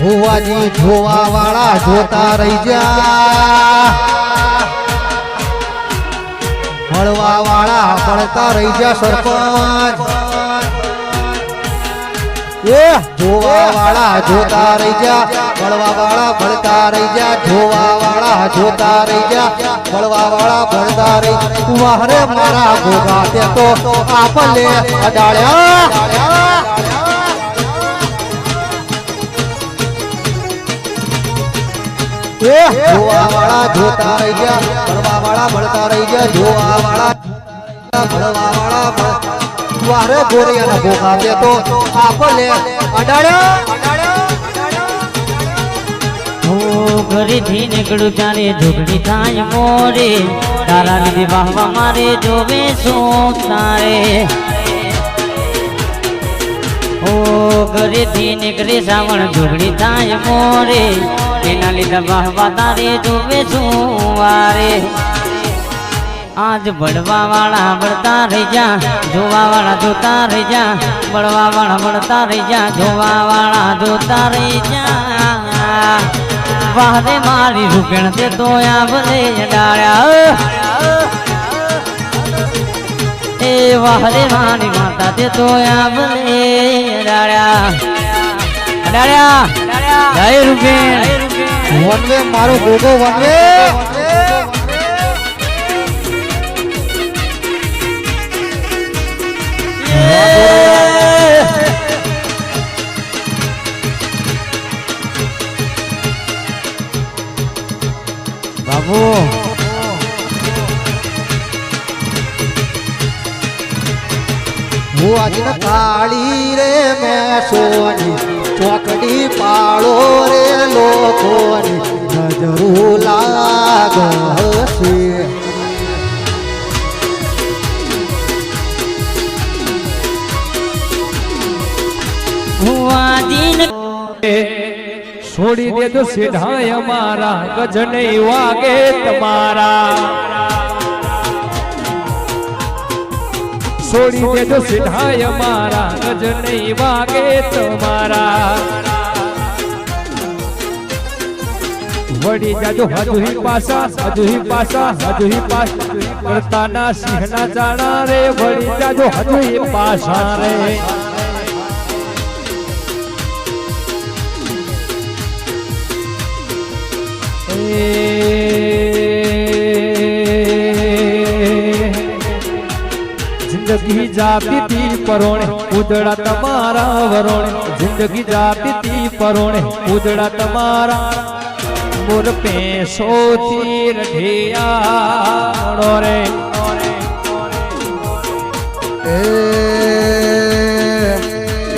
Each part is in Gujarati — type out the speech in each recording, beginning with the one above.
ભુવાજી જોવા વાળા જોતા રહી જા. મળવા વાળા મળતા રહી જા સરપંચ. એ જોવા વાળા જોતા રહી જા. મળવા વાળા મળતા રહી જા. જોવા વાળા જોતા રહી જા. મળવા વાળા મળતા રહી વાહરે મારા ગોગા તે તો આપલે અડાળ્યા. જોવા વાળા જોતા રહી ગયા ભણવા વાળા ભણતા રહી ગયા જોવા વાળા ભણવા વાળા વારે ગોરિયાના ભોગા દે તો આપણે અડાડ્યો! ઘરેથી નીકળું ત્યારે ઝોગડી થાય મોરે તારા લીધે વાહવા મારે જોવે શું તારે? ઓ ઘરેથી નીકળી શ્રાવણ ઝોગડી થાય મોરે એના લીધે વાહવા તારે જોવે શું વારે આજ ભળવા વાળા બળતા રહી જા જોવા વાળા જોતા રહી જા ભળવા વાળા બળતા રહી જા જોવા વાળા જોતા રહી જા વાહરે મારી રૂપેણ તે તો ભલે ડાળ્યા એ વાહરે મારી માતા તે તો ભલે ડાળ્યા ડાળ્યા જય રૂપેણ. વનવે મારો ગોગો વનવે બાબુ. હું આજના કાળી રે મેં સોની. લોકોની નજરું લાગશે. છોડી દે તો સીધાય અમારા ગજ નહીં વાગે તમારા. છોડી તો સીધાય અમારા ગજ નહીં વાગે તમારા. વળી જાજો હજુહી પાસા હજુહી પાસા હજુહી પાસ. કરતાના સિંહના જાણા રે, વળી જાજો હજુહી પાસા રે. જિંદગી જાતી તી પરોણે ઉદડા તમારા વરોણે. જિંદગી જાતી તી પરોણે ઉદડા તમારા મોર પેશોથી રઢિયા રે એ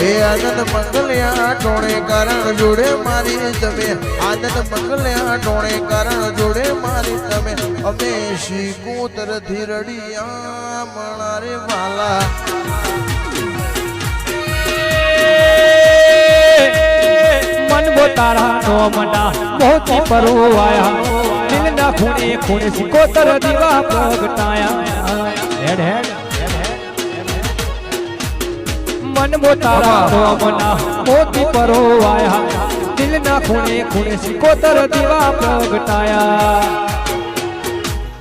એ આનંદ મંગલ્યા ટોણે કારણ જોડે મારી તમે આનંદ મંગલ્યા ટોણે કારણ જોડે મારી તમે અમે શીકુતર ધીરડિયા મણારે વાલા મન બોતારા નો મના મોતી પરવાયા દિલના ખૂણે ખૂણે સિકોતર દીવા પ્રગટાયા. હેડ હેડ મન બોતારા નો મના. મોતી પરવાયા દિલના ખૂણે ખૂણે સિકોતર દીવા પ્રગટાયા.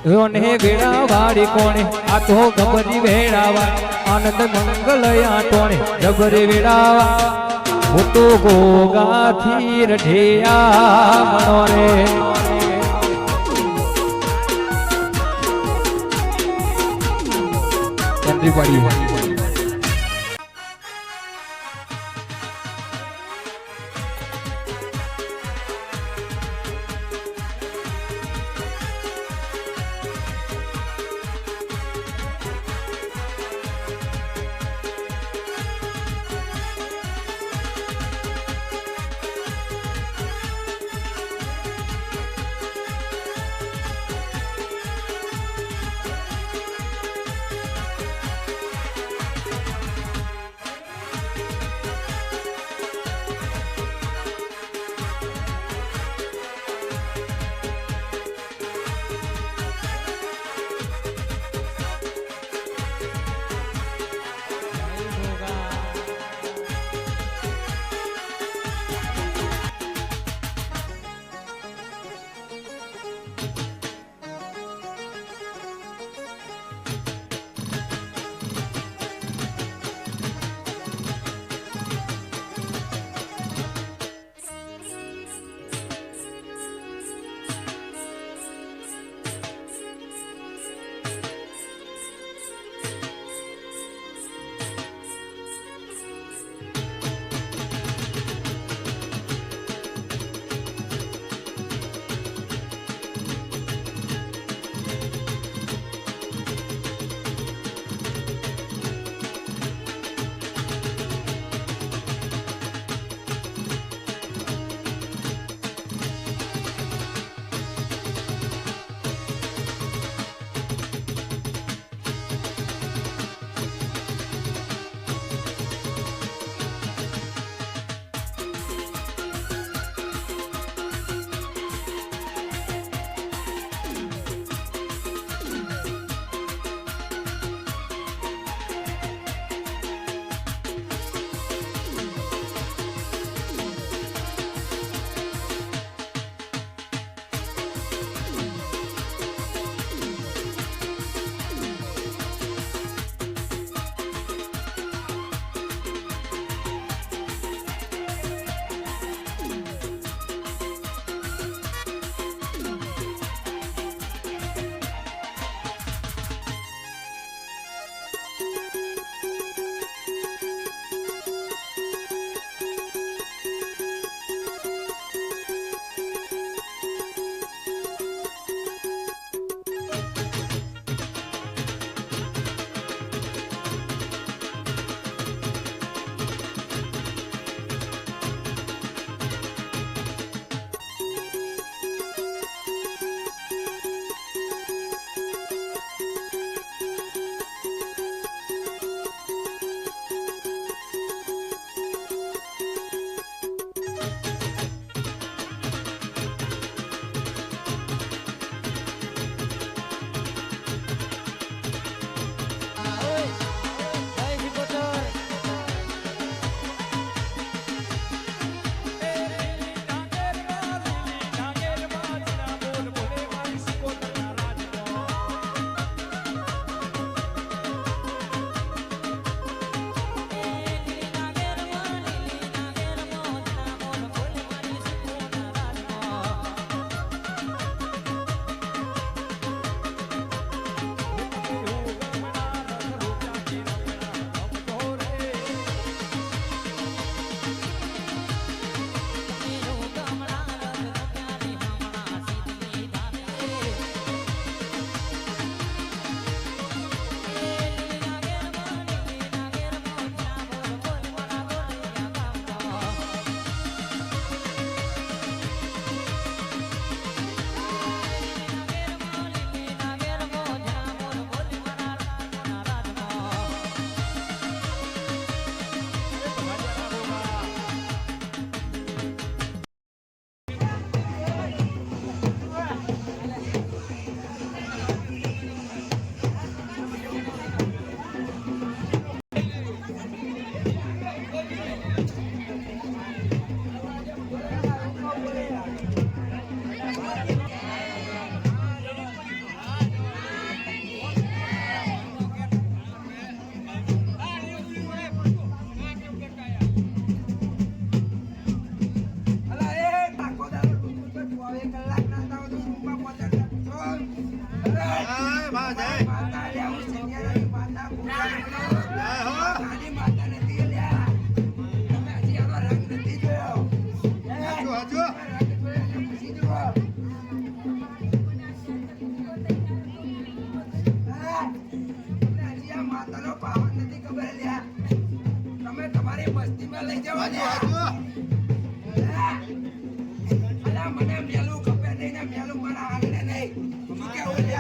રોને વેળા વાળી કોણે? આ તો ગબરી વેળાવા આનંદ મંગલયા ટોણે. જબરે વેળાવા હું તો ગોગાથી રઢિયા રે. ચંદ્રી પાડી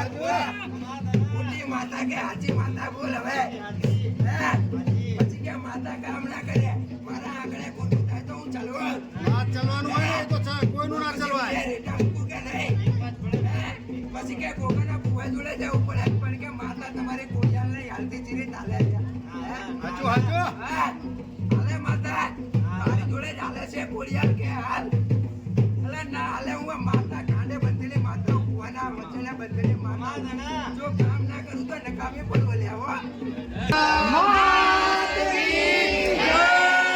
ઊંડી માતા કે હાચી માતા બોલ હવે. હે? પછી કે માતા કામ ના કરે મારા આગળ ખોટું થાય તો હું ચાલવું બે રેટા મૂકું કે નહીં? પછી કે કોકાના ભુવા જોડે જવું પડે. પણ કે માતા તમારી કોડિયાલ ચાલે હાલતી ચીરી ચાલે